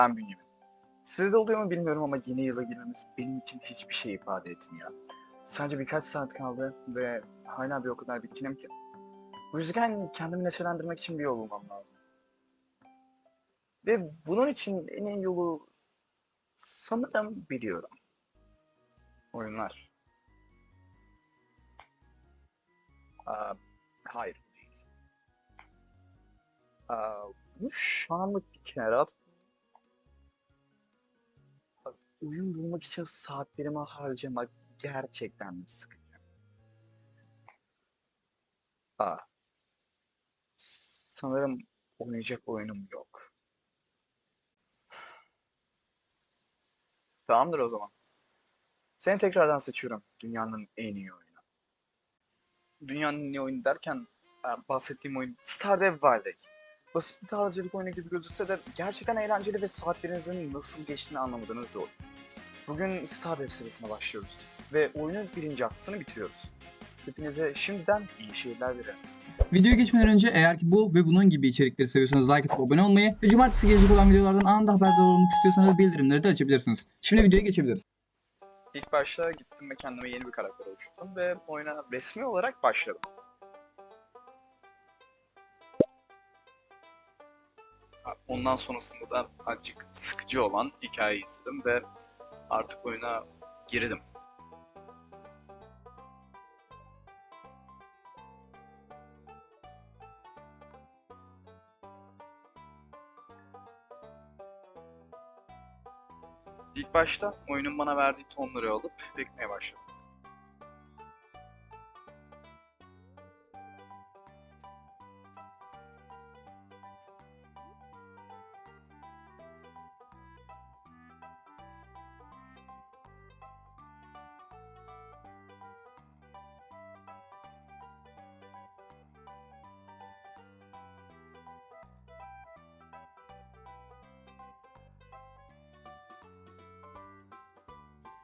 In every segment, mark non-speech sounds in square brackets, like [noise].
Ben Bünyamin. Sizde de oluyor mu bilmiyorum ama yeni yıla girmemiz benim için hiçbir şey ifade etmiyor. Sadece birkaç saat kaldı ve hala bir o kadar bitkinim ki. Bu yüzden kendimi neşelendirmek için bir yol bulmam lazım. Ve bunun için en iyi yolu sanırım biliyorum. Oyunlar. Aa, hayır. Aa, bunu şu anlık bir kenara at. Oyun bulmak için saatlerimi harcamak gerçekten sıkıcı? Aa, sanırım oynayacak oyunum yok. Tamamdır o zaman. Seni tekrardan seçiyorum. Dünyanın en iyi oyunu. Dünyanın en iyi oyunu derken e, bahsettiğim oyun Stardew Valley. Basit bir tarlacılık oyunu gibi gözükse de gerçekten eğlenceli ve saatlerinizin nasıl geçtiğini anlamadığınız bir oyun. Bugün Stardew serisine başlıyoruz ve oyunun birinci haftasını bitiriyoruz. Hepinize şimdiden iyi seyirler dilerim. Videoya geçmeden önce eğer ki bu ve bunun gibi içerikleri seviyorsanız like atıp abone olmayı ve cumartesi gelecek olan videolardan anında haberdar olmak istiyorsanız bildirimleri de açabilirsiniz. Şimdi videoya geçebiliriz. İlk başta gittim ve kendime yeni bir karakter oluşturdum ve oyuna resmi olarak başladım. Ondan sonrasında da azıcık sıkıcı olan hikayeyi izledim ve artık oyuna girdim. İlk başta oyunun bana verdiği tonları alıp beklemeye başladım.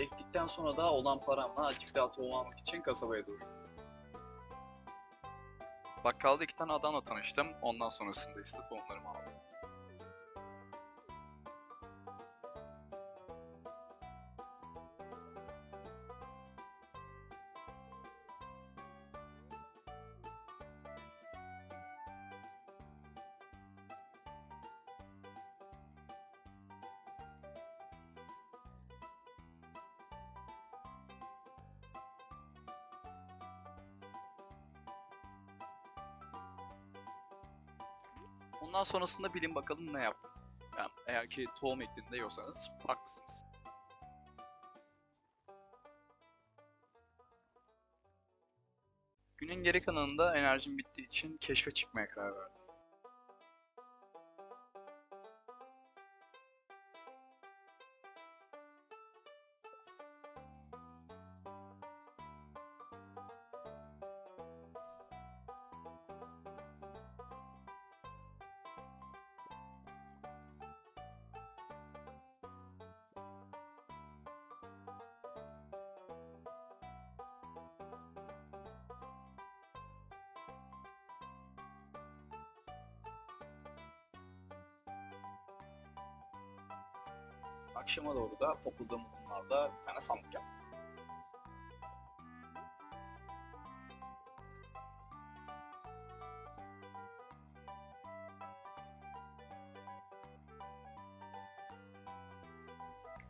Ektikten sonra da olan paramla daha tohum almak için kasabaya doğru. Bakkalda iki tane adamla tanıştım. Ondan sonrasında işte tohumlarımı aldım. Ondan sonrasında bilin bakalım ne yaptım. Yani eğer ki tohum ektiğinde diyorsanız haklısınız. Günün geri kalanında enerjim bittiği için keşfe çıkmaya karar verdim. Akşama doğru da okuduğum okullarda bir tane sandık yaptım.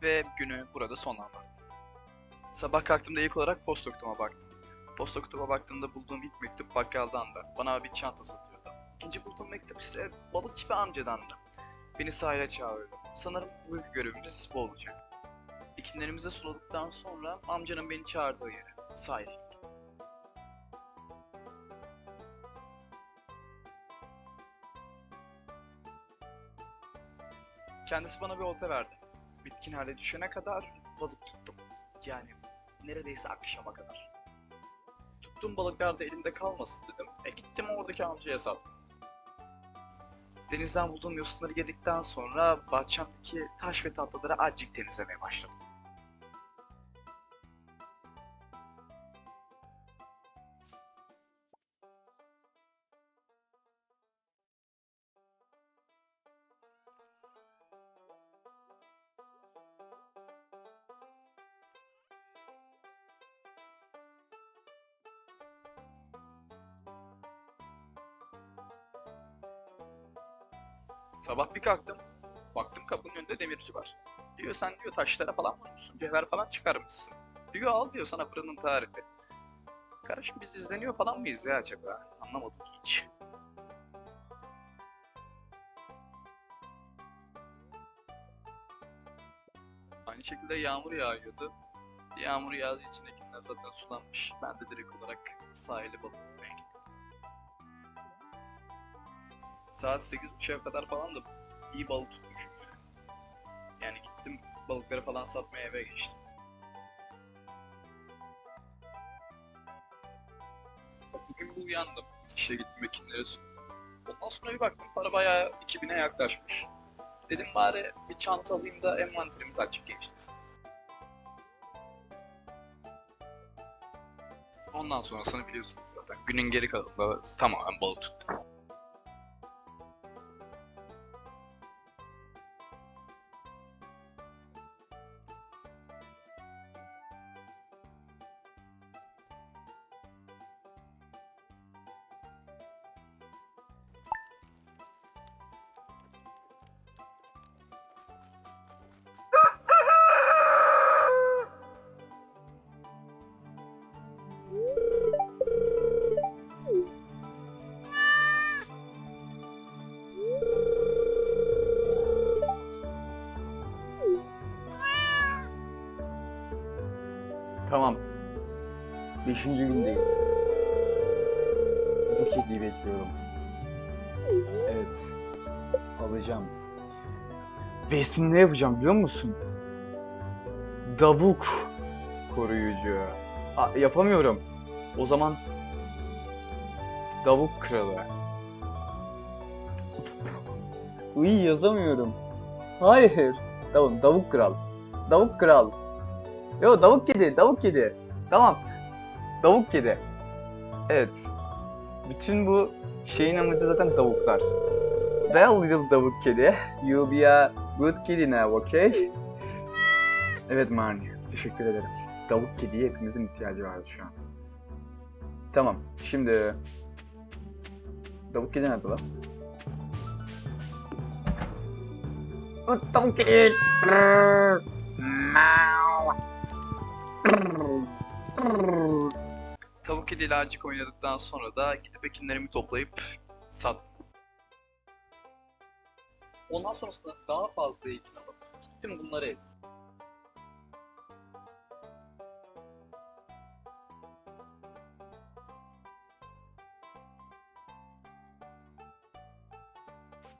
Ve günü burada sonlandırdım. Sabah kalktığımda ilk olarak posta kutuma baktım. Posta kutuma baktığımda bulduğum ilk mektup bakkaldan da bana bir çanta satıyordu. İkinci bulduğum mektup ise balıkçı bir amcadan da. Beni sahile çağırdı. Sanırım bugünkü görevimiz bu olacak. Ekinlerimizi suladıktan sonra amcanın beni çağırdığı yere, sahile. Kendisi bana bir olta verdi. Bitkin hale düşene kadar balık tuttum. Yani neredeyse akşama kadar. Tuttuğum balıklar da elimde kalmasın dedim. E gittim oradaki amcaya sattım. Denizden bulduğum yosunları yedikten sonra bahçemdeki taş ve tatlıları azıcık temizlemeye başladım. Sabah bir kalktım. Baktım kapının önünde demirci var. Diyor sen diyor taşlara falan vurmuşsun. Cevher falan çıkarmışsın. Diyor al diyor sana fırının tarifi. Kardeşim biz izleniyor falan mıyız ya acaba? Anlamadım hiç. Aynı şekilde yağmur yağıyordu. Yağmur yağdığı için ekinler zaten sulanmış. Ben de direkt olarak sahile balık tutmaya gittim. Saat 8.30'a kadar falan da iyi balık tutmuşum. Yani gittim balıkları falan satmaya eve geçtim. Bugün bu uyandım. İşe gittim ekinleri sundum. Ondan sonra bir baktım para bayağı 2000'e yaklaşmış. Dedim bari bir çanta alayım da envanterimi açıp genişlesin. Ondan sonrasını biliyorsunuz zaten. Günün geri kalanında tamamen balık tuttum. Beşinci gündeyiz. Bu kediyi bekliyorum. Evet. Alacağım. Ve ismini ne yapacağım biliyor musun? Davuk koruyucu. Aa, yapamıyorum. O zaman Davuk kralı. [laughs] Uy yazamıyorum. Hayır. Tamam Davuk kral. Davuk kral. Yo davuk kedi, davuk kedi. Tamam. Davuk kedi. Evet. Bütün bu şeyin amacı zaten tavuklar. Well little davuk kedi. [laughs] You'll be a good kitty now, okay? [laughs] Evet Marnie, teşekkür ederim. Davuk kediye hepimizin ihtiyacı vardı şu an. Tamam, şimdi... Davuk kedi nerede lan? Davuk kedi! Tavuk kediyle acık oynadıktan sonra da gidip ekinlerimi toplayıp sattım. Ondan sonrasında daha fazla ekin alıp gittim bunları ektim.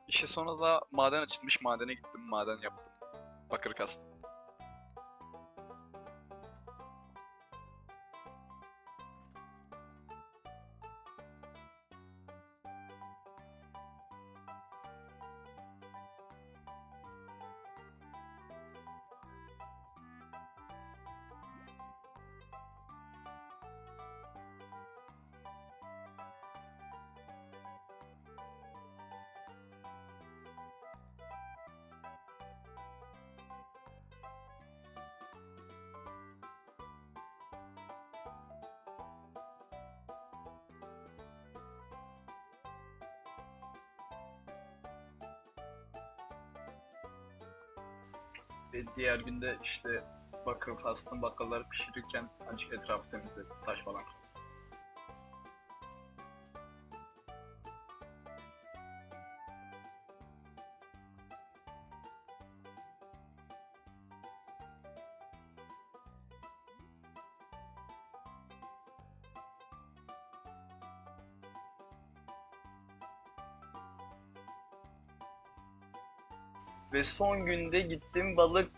İşte sonra da maden açılmış, madene gittim, maden yaptım. Bakır kastım. Diğer günde işte bakır kastım bakkalları pişirirken azıcık etrafı temizledim. Taş falan. Ve son günde gittim balık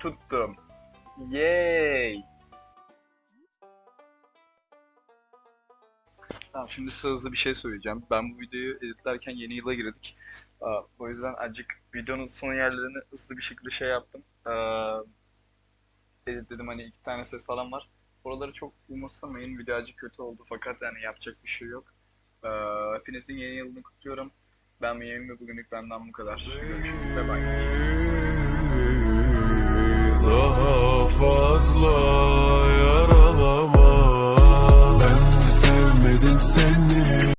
tuttum. Yay! Tamam şimdi size hızlı bir şey söyleyeceğim. Ben bu videoyu editlerken yeni yıla girdik. Aa, o yüzden azıcık videonun son yerlerini hızlı bir şekilde şey yaptım. Aa, editledim hani iki tane ses falan var. Oraları çok umursamayın. Video azıcık kötü oldu fakat yani yapacak bir şey yok. Aa, hepinizin yeni yılını kutluyorum. Ben Miami ve bugünlük benden bu kadar. Görüşürüz ve bay. Daha fazla